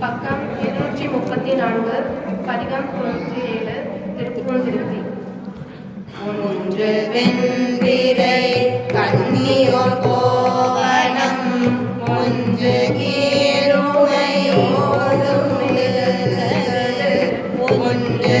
பக்கம் இருநூற்றி முப்பத்தி நான்கு பதிகம் தொண்ணூற்றி ஏழு திருப்புகழ்திருப்பி ஒன்று வெண்பிரை கண்ணியோர் கோவனம் ஒன்று கீருமை ஓடும் ஒன்று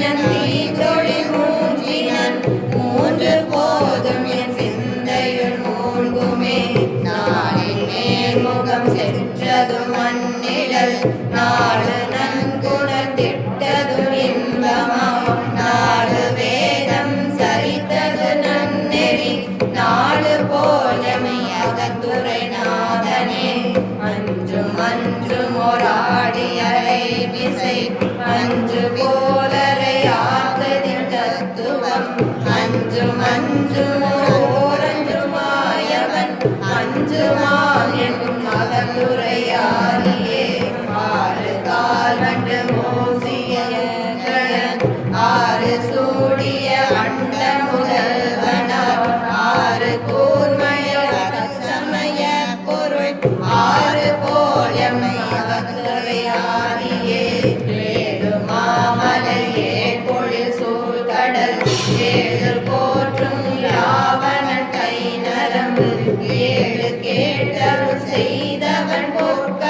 மஞ்சு மொராடியரை விசை மஞ்சு போலரை ஆகதின் தத்துவம். அஞ்சு மஞ்சு மோரஞ்சு மாயவன் அஞ்சு மாயன் அவனுரை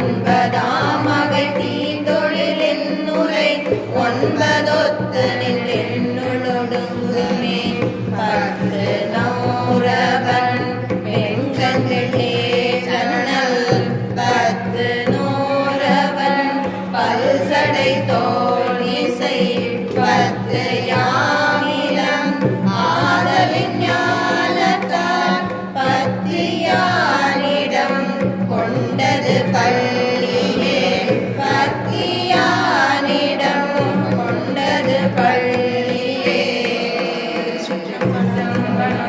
one back.